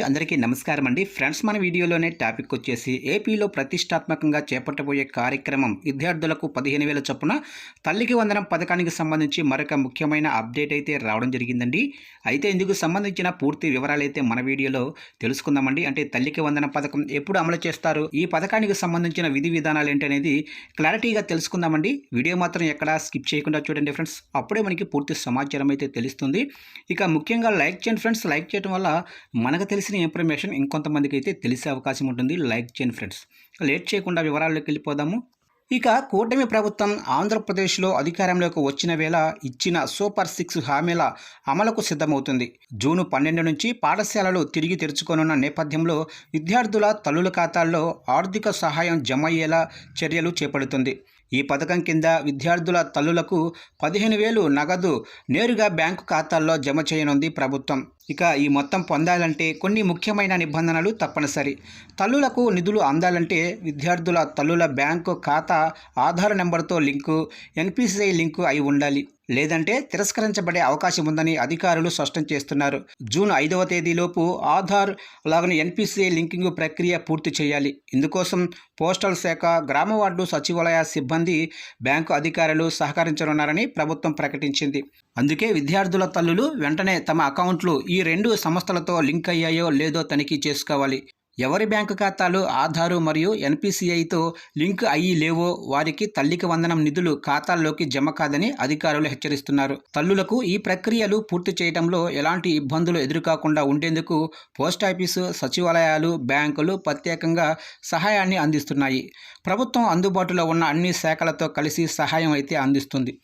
అందరికీ నమస్కారం అండి. ఫ్రెండ్స్ మన వీడియోలోనే టాపిక్ వచ్చేసి ఏపీలో ప్రతిష్టాత్మకంగా చేపట్టబోయే కార్యక్రమం విద్యార్థులకు పదిహేను వేల చొప్పున తల్లికి వందనం పథకానికి సంబంధించి మరొక ముఖ్యమైన అప్డేట్ అయితే రావడం జరిగిందండి. అయితే ఇందుకు సంబంధించిన పూర్తి వివరాలు అయితే మన వీడియోలో తెలుసుకుందామండి. అంటే తల్లికి వందనం పథకం ఎప్పుడు అమలు చేస్తారు ఈ పథకానికి సంబంధించిన విధి విధానాలు ఏంటనేది క్లారిటీగా తెలుసుకుందామండి. వీడియో మాత్రం ఎక్కడా స్కిప్ చేయకుండా చూడండి ఫ్రెండ్స్. అప్పుడే మనకి పూర్తి సమాచారం అయితే తెలుస్తుంది. ఇక ముఖ్యంగా లైక్ చేయండి ఫ్రెండ్స్. లైక్ చేయడం వల్ల మనకు తెలిసిన ఇన్ఫర్మేషన్ ఇంకొంతమందికి అయితే తెలిసే అవకాశం ఉంటుంది. లైక్ చేయండి ఫ్రెండ్స్ లేట్ చేయకుండా వివరాల్లోకి వెళ్ళిపోదాము. ఇక కూటమి ప్రభుత్వం ఆంధ్రప్రదేశ్లో అధికారంలోకి వచ్చిన వేళ ఇచ్చిన సూపర్ సిక్స్ హామీల అమలుకు సిద్ధమవుతుంది. జూన్ పన్నెండు నుంచి పాఠశాలలు తిరిగి తెరుచుకోనున్న నేపథ్యంలో విద్యార్థుల తల్లుల ఖాతాల్లో ఆర్థిక సహాయం జమ అయ్యేలా చర్యలు చేపడుతుంది. ఈ పథకం కింద విద్యార్థుల తల్లులకు పదిహేను వేలు నగదు నేరుగా బ్యాంకు ఖాతాల్లో జమ చేయనుంది ప్రభుత్వం. ఇక ఈ మొత్తం పొందాలంటే కొన్ని ముఖ్యమైన నిబంధనలు తప్పనిసరి. తల్లులకు నిధులు అందాలంటే విద్యార్థుల తల్లుల బ్యాంకు ఖాతా ఆధార్ నెంబర్తో లింకు ఎన్పిసిఐ లింకు అయి ఉండాలి. లేదంటే తిరస్కరించబడే అవకాశం ఉందని అధికారులు స్పష్టం చేస్తున్నారు. జూన్ ఐదవ తేదీలోపు ఆధార్ అలాగనే ఎన్పిసిఐ లింకింగ్ ప్రక్రియ పూర్తి చేయాలి. ఇందుకోసం పోస్టల్ శాఖ గ్రామ వార్డు సచివాలయ సిబ్బంది బ్యాంకు అధికారులు సహకరించనున్నారని ప్రభుత్వం ప్రకటించింది. అందుకే విద్యార్థుల తల్లులు వెంటనే తమ అకౌంట్లు ఈ రెండు సంస్థలతో లింక్ అయ్యాయో లేదో తనిఖీ చేసుకోవాలి. ఎవరి బ్యాంకు ఖాతాలు ఆధారు మరియు ఎన్పిసిఐతో లింక్ అయ్యి లేవో వారికి తల్లికి వందనం నిధులు ఖాతాల్లోకి జమ కాదని అధికారులు హెచ్చరిస్తున్నారు. తల్లులకు ఈ ప్రక్రియలు పూర్తి చేయడంలో ఎలాంటి ఇబ్బందులు ఎదురుకాకుండా ఉండేందుకు పోస్టాఫీసు సచివాలయాలు బ్యాంకులు ప్రత్యేకంగా సహాయాన్ని అందిస్తున్నాయి. ప్రభుత్వం అందుబాటులో ఉన్న అన్ని శాఖలతో కలిసి సహాయం అయితే అందిస్తుంది.